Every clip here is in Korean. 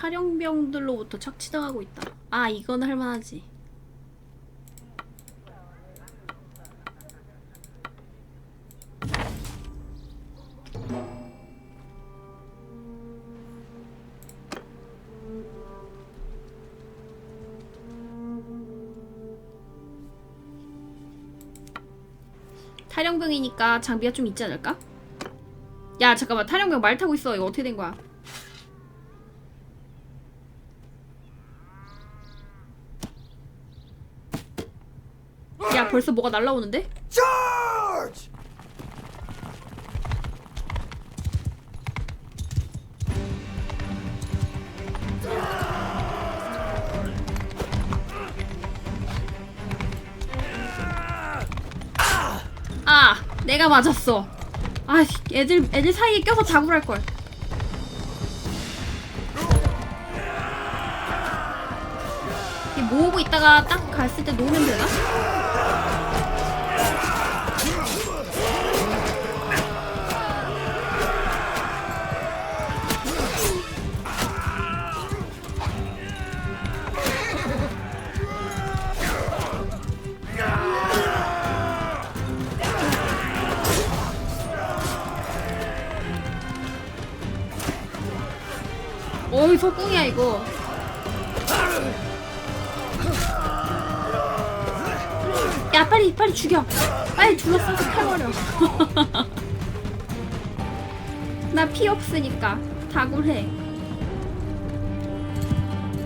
탈영병들로부터 착취당하고 있다. 아, 이건 할만하지. 탈영병이니까 장비가 좀 있지 않을까? 야 잠깐만 탈영병 말 타고 있어 이거 어떻게 된 거야? 야 벌써 뭐가 날라오는데? Charge! 아 내가 맞았어 아 애들 애들 사이에 껴서 다굴할 걸이 모으고 있다가 딱 갔을 때 놓으면 되나? 속궁이야 이거. 야 빨리 빨리 죽여. 빨리 둘러싸서 패버려. 나 피 없으니까 다굴해.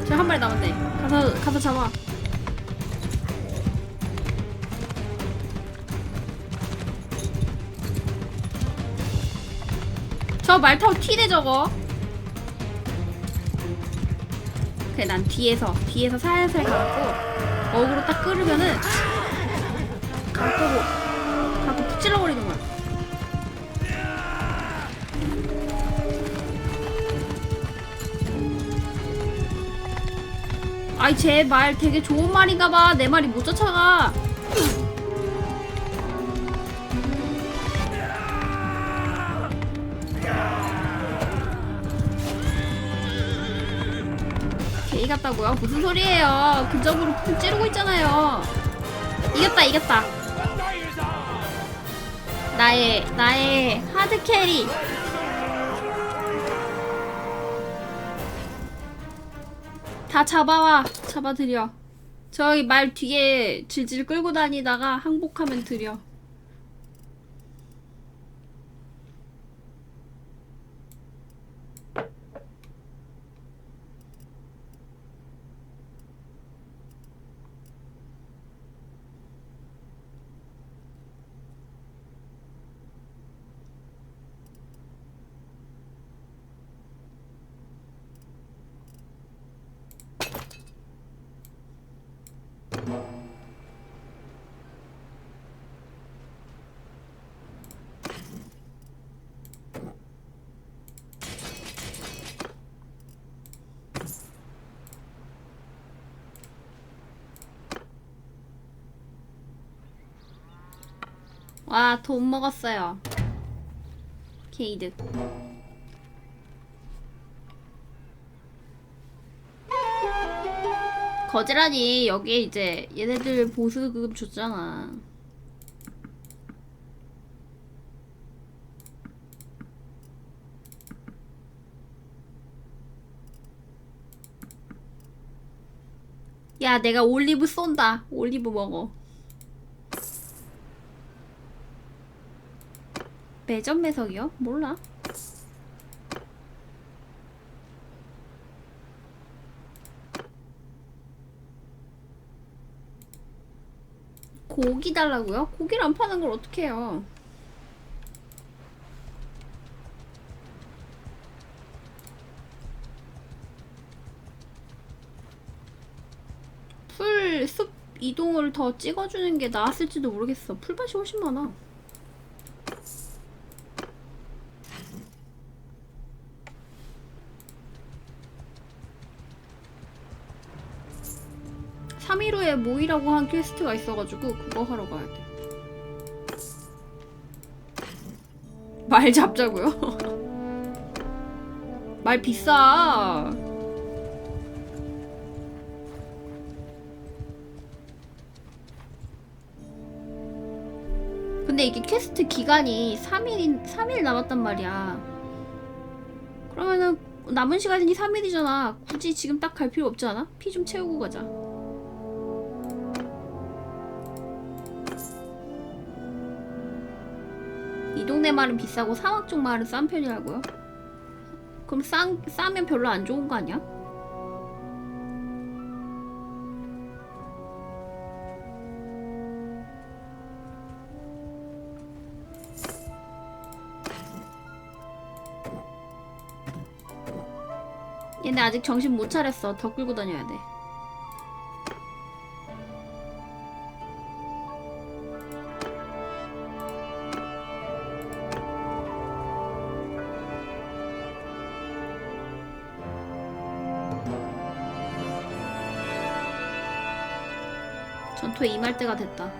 저 한 마리 남았네. 가서 가서 잡아. 저 말 타고 튀네 저거 그래 난 뒤에서 뒤에서 살살 가갖고 어그로 딱 끌으면은 갖고 갖고 푹 찔러버리는 거야. 아이 쟤말 되게 좋은 말인가 봐내 말이 못 쫓아가 이 같다고요? 무슨 소리예요? 근접으로 푹 찌르고 있잖아요. 이겼다, 이겼다. 나의 나의 하드 캐리. 다 잡아와, 잡아드려. 저기 말 뒤에 질질 끌고 다니다가 항복하면 드려. 와, 돈 먹었어요. 게이드. 거지라니 여기에 이제 얘네들 보수급 줬잖아. 야, 내가 올리브 쏜다. 올리브 먹어. 매점 매석이요? 몰라. 고기 달라고요? 고기를 안 파는 걸 어떻게 해요? 풀, 숲 이동을 더 찍어주는 게 나았을지도 모르겠어. 풀밭이 훨씬 많아. 모이라고 한 퀘스트가 있어가지고 그거 하러 가야 돼. 말 잡자고요? 말 비싸. 근데 이게 퀘스트 기간이 3일인 3일 남았단 말이야. 그러면은 남은 시간이 3일이잖아. 굳이 지금 딱 갈 필요 없지 않아? 피 좀 채우고 가자. 이 동네 말은 비싸고 사막 쪽 말은 싼 편이라고요? 그럼 싸, 싸면 별로 안 좋은 거 아니야? 얘네 아직 정신 못 차렸어. 더 끌고 다녀야 돼. 전투에 임할 때가 됐다.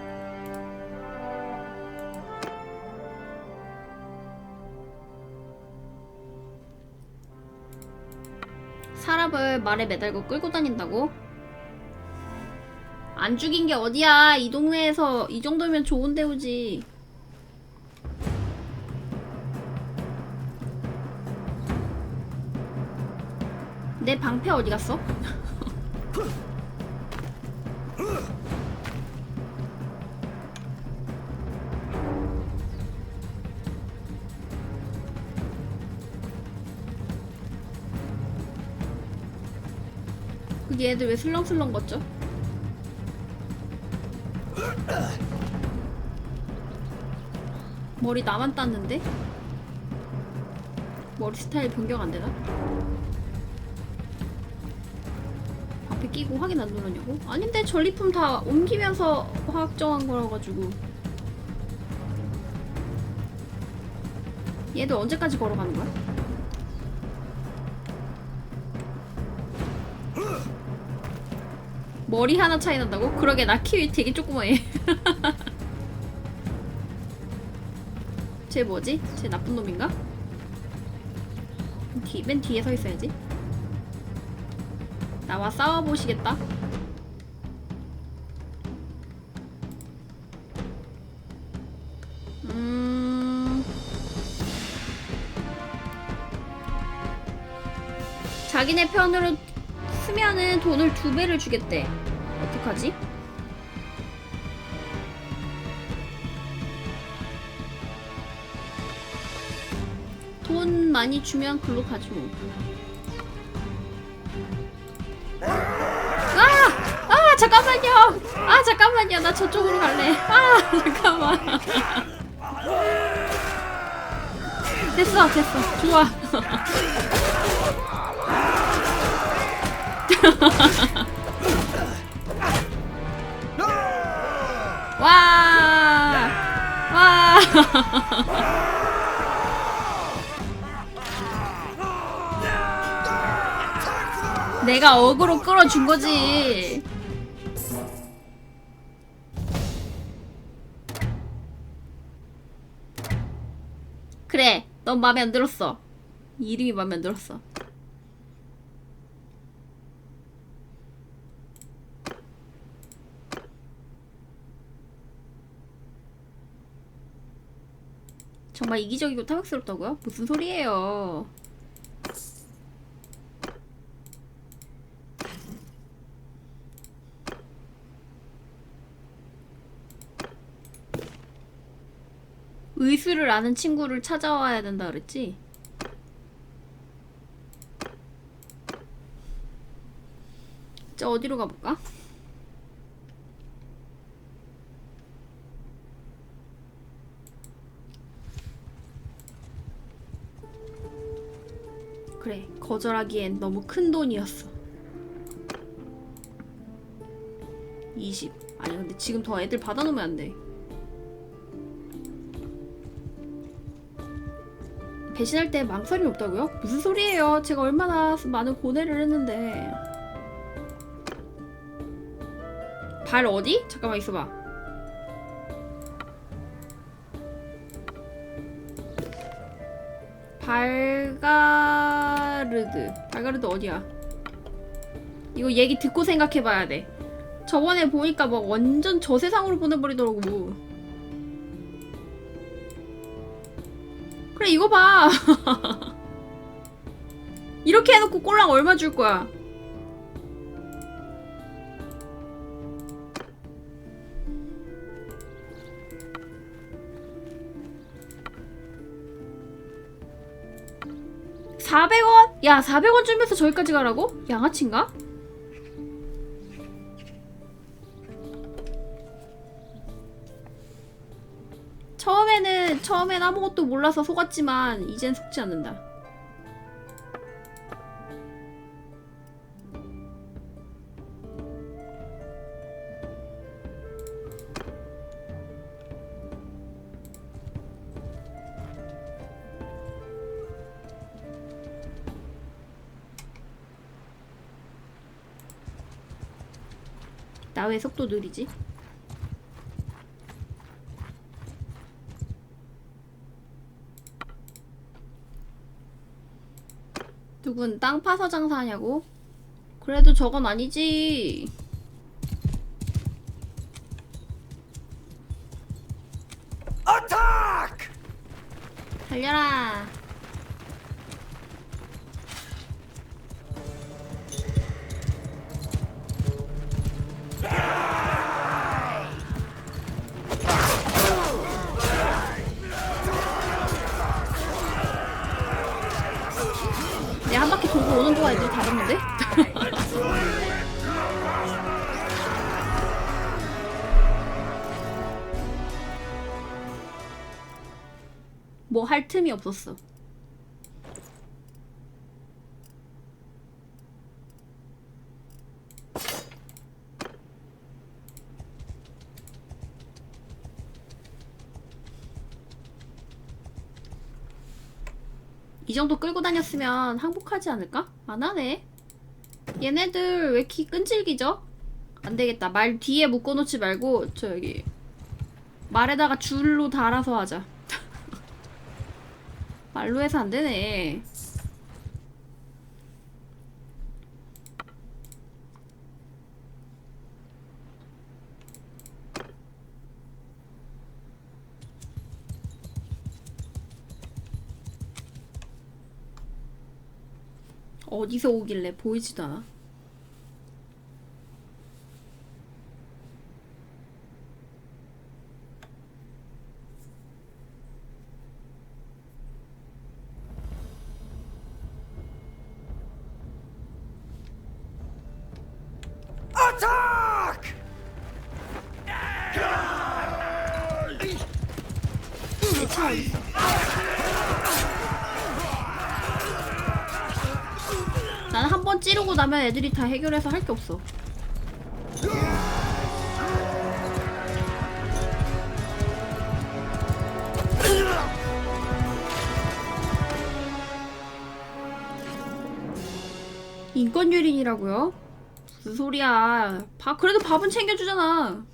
사람을 말에 매달고 끌고 다닌다고? 안 죽인 게 어디야? 이 동네에서 이 정도면 좋은 대우지. 내 방패 어디 갔어? 그 얘들 왜 슬렁슬렁 걷죠? 머리 나만 땄는데? 머리 스타일 변경 안 되나? 앞에 끼고 확인 안 누르냐고? 아닌데 전리품 다 옮기면서 확정한 거라 가지고 얘들 언제까지 걸어가는 거야? 머리 하나 차이 난다고? 그러게 나키 되게 조그마해. 쟤 뭐지? 쟤 나쁜 놈인가? 뒤, 맨 뒤에 서 있어야지. 나와 싸워보시겠다. 음... 자기네 편으로 쓰면은 돈을 두 배를 주겠대. 어떡하지? 돈 많이 주면 글로 가지 뭐. 아! 아, 잠깐만요! 아, 잠깐만요. 나 저쪽으로 갈래. 아, 잠깐만. 됐어, 됐어. 좋아. 와! 와! 내가 어그로 끌어준 거지. 그래, 넌 마음에 안 들었어. 이 이름이 마음에 안 들었어. 정말 이기적이고 탐욕스럽다고요? 무슨 소리예요? 의술을 아는 친구를 찾아와야 된다 그랬지? 저 어디로 가볼까? 그래 거절하기엔 너무 큰 돈이었어. 20 아니 근데 지금 더 애들 받아놓으면 안돼. 배신할 때 망설임이 없다고요? 무슨 소리예요? 제가 얼마나 많은 고뇌를 했는데. 발 어디? 잠깐만 있어봐. 발가 발가르드 발가르드 어디야? 이거 얘기 듣고 생각해봐야 돼. 저번에 보니까 막 완전 저 세상으로 보내버리더라고. 그래 이거 봐. 이렇게 해놓고 꼴랑 얼마 줄 거야? (400원) 야 (400원) 주면서 저기까지 가라고? 양아치인가? 처음에는 처음엔 아무것도 몰라서 속았지만 이젠 속지 않는다. 나 왜 속도 느리지? 누군 땅 파서 장사하냐고? 그래도 저건 아니지. 틈이 없었어. 이 정도 끌고 다녔으면 항복하지 않을까? 안 하네. 얘네들 왜 이렇게 끈질기죠? 안 되겠다. 말 뒤에 묶어놓지 말고 저기 말에다가 줄로 달아서 하자. 말로 해서 안 되네. 어디서 오길래 보이지도 않아. Attack! 나는 한 번 찌르고 나면 애들이 다 해결해서 할 게 없어. 인권 유린이라고요? 무슨 소리야? 밥 그래도 밥은 챙겨주잖아.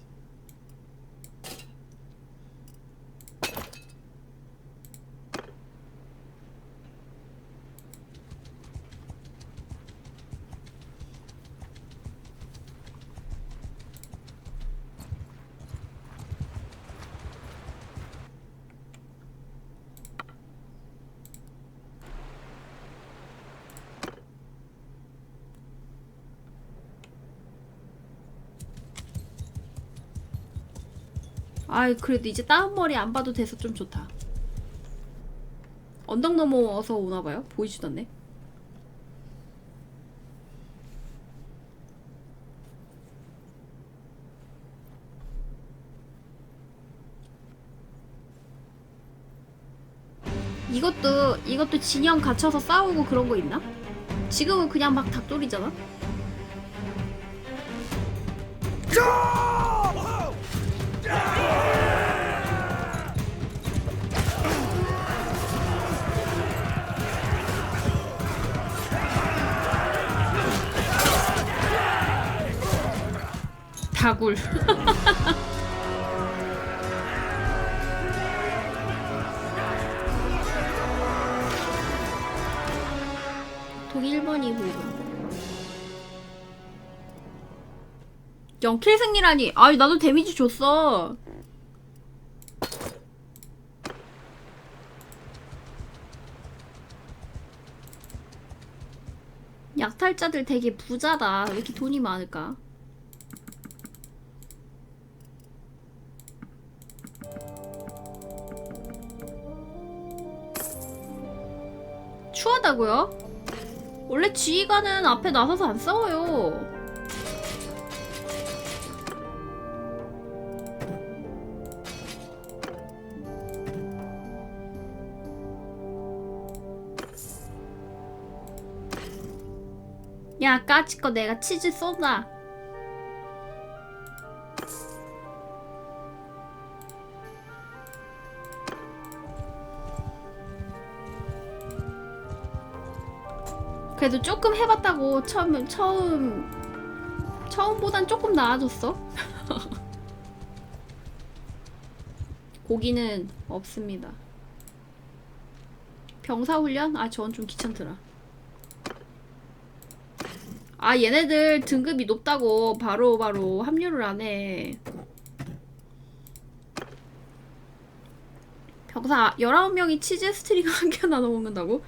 아이 그래도 이제 따은 머리 안 봐도 돼서 좀 좋다. 언덕 넘어서 오나 봐요. 보이지도 않네. 이것도 이것도 진영 갇혀서 싸우고 그런 거 있나? 지금은 그냥 막 닭돌이잖아. 다굴. 독 1번이고 이거. 0킬 승리라니. 아니 나도 데미지 줬어. 약탈자들 되게 부자다. 왜 이렇게 돈이 많을까? 추하다고요? 원래 지휘관은 앞에 나서서 안 싸워요. 야, 까짓거 내가 치즈 쏜다. 그래도 조금 해봤다고 처음 처음 처음보단 조금 나아졌어. 고기는 없습니다. 병사 훈련? 아, 저건 좀 귀찮더라. 아, 얘네들 등급이 높다고 바로 바로 합류를 안 해. 병사 19명이 치즈 스트링 한 개나 넘는다고?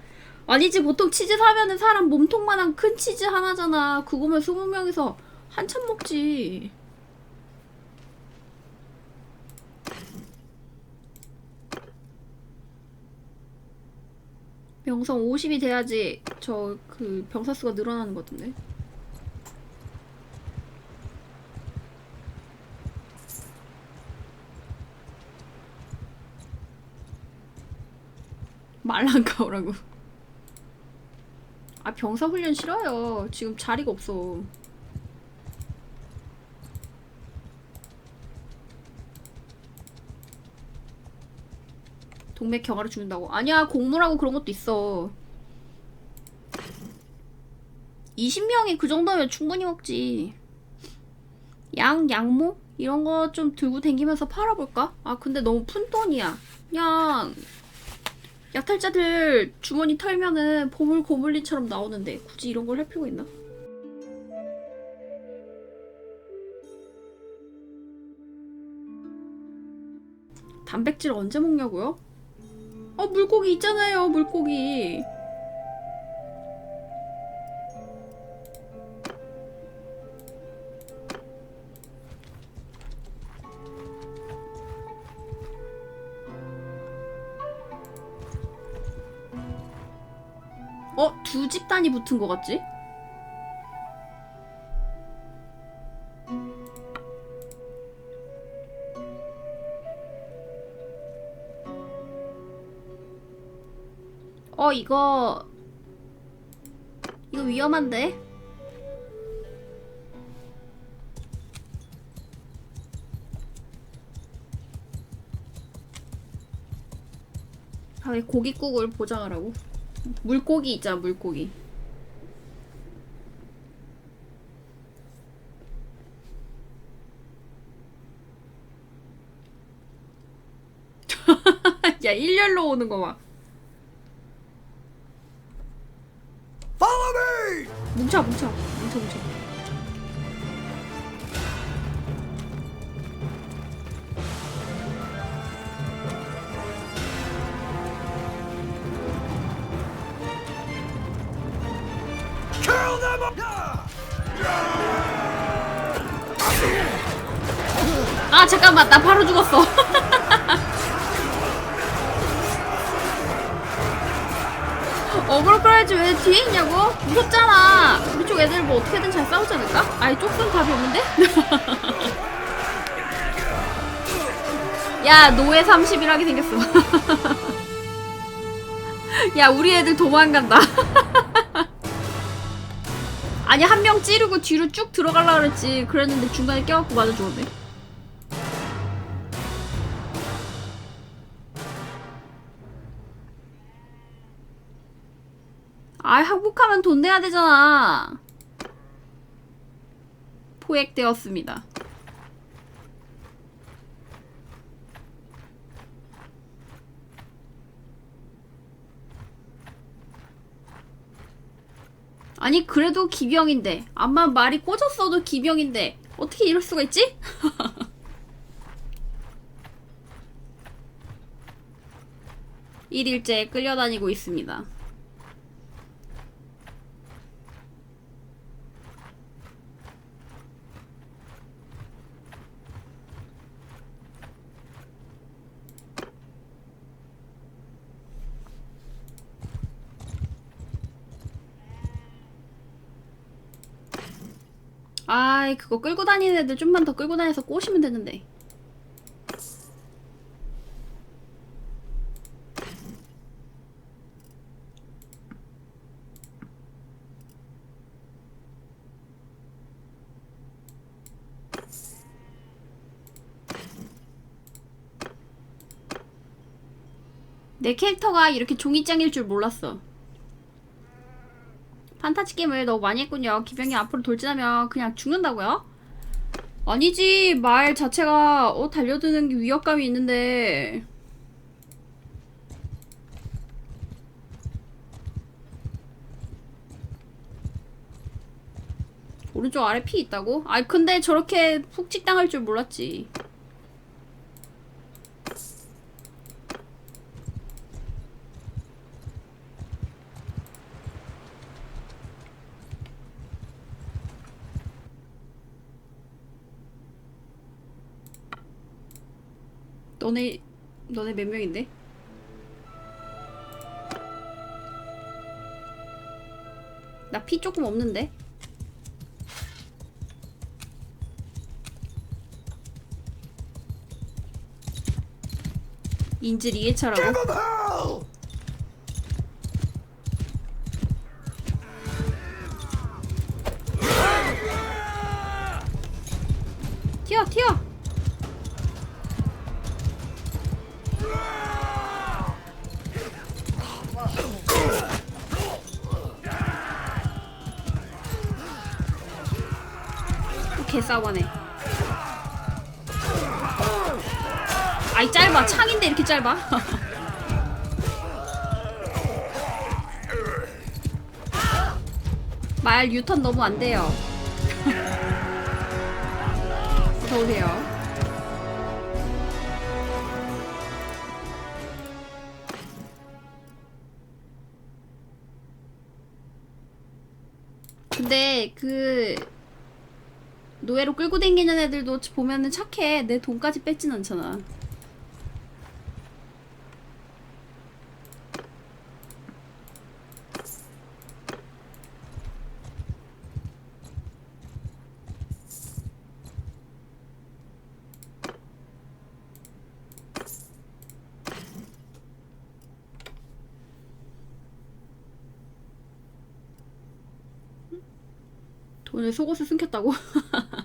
아니지 보통 치즈 사면은 사람 몸통만한 큰 치즈 하나잖아. 그거면 20명이서 한참 먹지. 명성 50이 돼야지 저 그 병사 수가 늘어나는 것 같은데. 말랑가오라고. 아 병사 훈련 싫어요. 지금 자리가 없어. 동맥 경화를 죽는다고? 아니야 공무라고 그런 것도 있어. 20명이 그 정도면 충분히 먹지. 양, 양모? 이런 거 좀 들고 댕기면서 팔아볼까? 아 근데 너무 푼돈이야. 그냥 약탈자들 주머니 털면은 보물 고블린처럼 나오는데 굳이 이런 걸 할 필요가 있나? 단백질 언제 먹냐고요? 어 물고기 있잖아요 물고기 집단이 붙은 것 같지? 어 이거 이거 위험한데? 아 왜 고깃국을 보장하라고? 물고기 있잖아 물고기. 야 일렬로 오는 거봐. Follow me! 뭉쳐 뭉쳐. 뭉쳐 뭉쳐 나 바로 죽었어 어그로 끌어야지 왜 뒤에 있냐고? 무섭잖아 우리 쪽 애들 뭐 어떻게든 잘 싸우지 않을까? 아예 쪽선 답이 없는데? 야 노예 30이라게 생겼어 야 우리 애들 도망간다 아니 한 명 찌르고 뒤로 쭉 들어갈라 그랬지 그랬는데 중간에 껴갖고 맞아 죽었네 아 항복하면 돈 내야 되잖아 포획되었습니다 아니 그래도 기병인데 암만 말이 꽂았어도 기병인데 어떻게 이럴 수가 있지? 일일째 끌려다니고 있습니다. 아이 그거 끌고 다니는 애들 좀만 더 끌고 다녀서 꼬시면 되는데. 내 캐릭터가 이렇게 종이장일 줄 몰랐어 판타지 게임을 너무 많이 했군요. 기병이 앞으로 돌진하면 그냥 죽는다고요? 아니지 말 자체가 어 달려드는 게 위협감이 있는데 오른쪽 아래 피 있다고? 아이 근데 저렇게 푹 찍당할 줄 몰랐지 너네 너네 몇 명인데? 나 피 조금 없는데? 인질 이해차라고? 개싸워네. 아이 짧아. 창인데 이렇게 짧아? 말 유턴 너무 안 돼요. 어서오세요. 근데 그 노예로 끌고 다니는 애들도 보면은 착해. 내 돈까지 뺏진 않잖아. 속옷에 숨겼다고?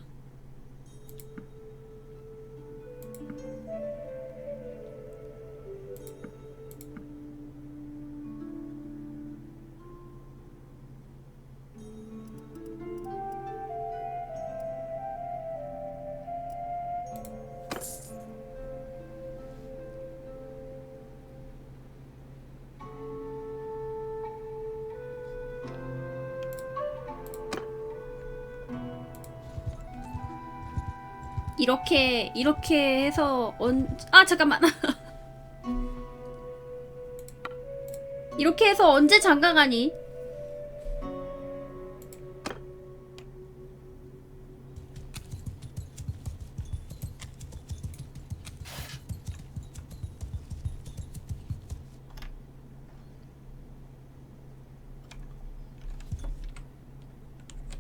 이렇게 이렇게 해서 언... 아 잠깐만 이렇게 해서 언제 장가 가니?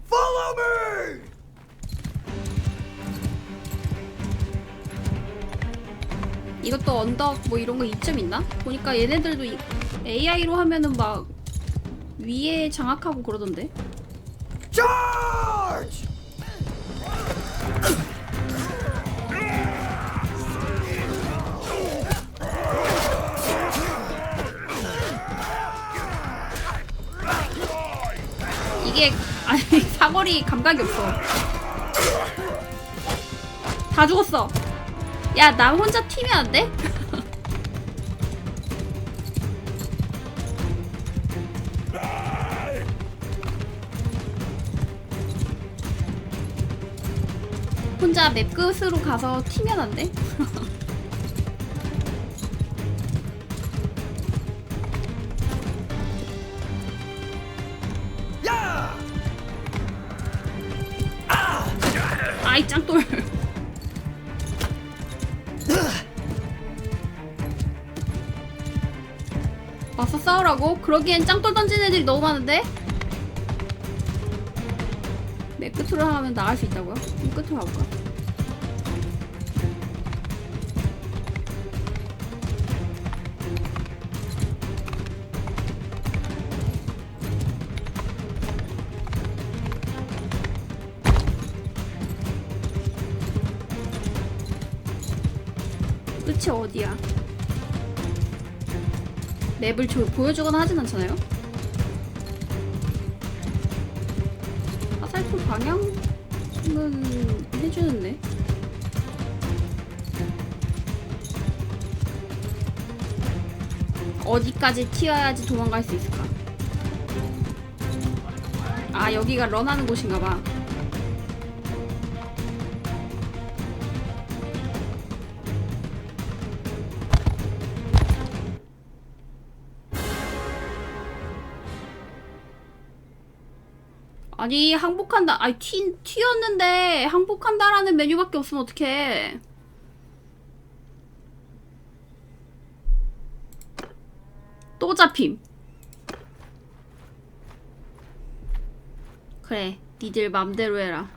Follow me! 이것도 언덕 뭐 이런 거 이점 있나? 보니까 얘네들도 이- AI로 하면은 막 위에 장악하고 그러던데. Charge! 이게 아니 사거리 감각이 없어. 다 죽었어. 야, 나 혼자 튀면 안 돼? 혼자 맵 끝으로 가서 튀면 안 돼? 아이 짱돌. 그러기엔 짱돌 던진 애들이 너무 많은데? 내 끝으로 하면 나갈 수 있다고요? 그럼 끝으로 가볼까? 끝이 어디야? 맵을 조, 보여주거나 하진 않잖아요? 화살표 방향은 해주는데 어디까지 튀어야지 도망갈 수 있을까? 아 여기가 런하는 곳인가봐 아니 항복한다. 아니 튀, 튀었는데 항복한다라는 메뉴밖에 없으면 어떡해? 또 잡힘. 그래 니들 맘대로 해라.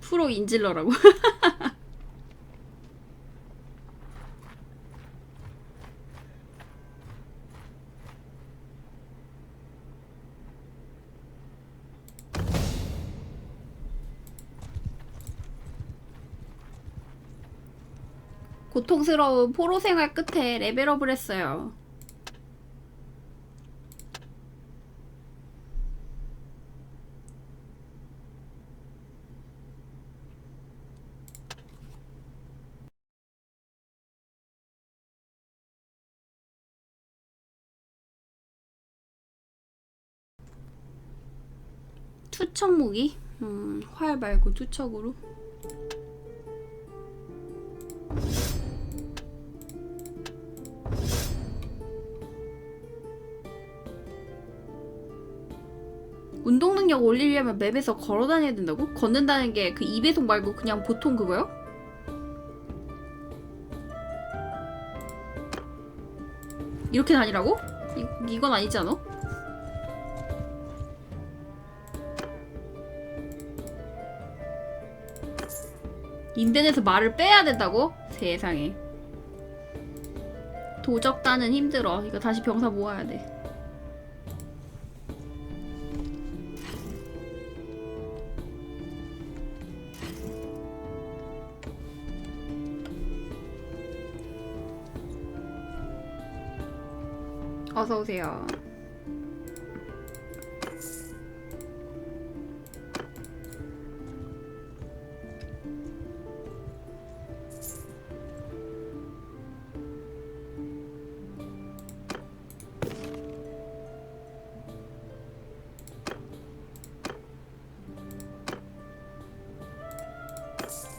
프로 인질러라고 고통스러운 포로 생활 끝에 레벨업을 했어요. 투척 무기? 음, 활 말고 투척으로. 운동 능력 올리려면 맵에서 걸어 다녀야 된다고? 걷는다는 게 그 2배속 말고 그냥 보통 그거요? 이렇게 다니라고? 이, 이건 아니지 않아? 인벤에서 말을 빼야 된다고? 세상에 도적 단은 힘들어 이거 다시 병사 모아야 돼 어서 오세요.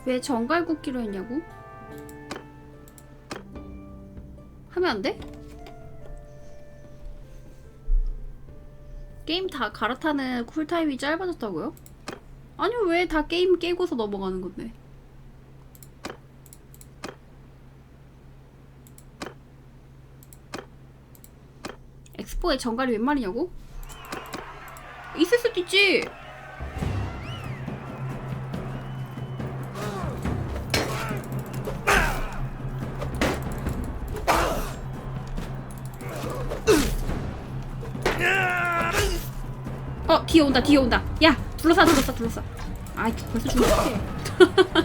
왜 정갈 굽기로 했냐고? 하면 안 돼? 게임 다 갈아타는 쿨타임이 짧아졌다고요? 아니 왜 다 게임 깨고서 넘어가는 건데? 엑스포에 정갈이 웬 말이냐고? 있을 수도 있지. 뒤에 온다 뒤에 온다. 야 둘러싸 둘러싸 둘러싸. 아이 벌써 죽었어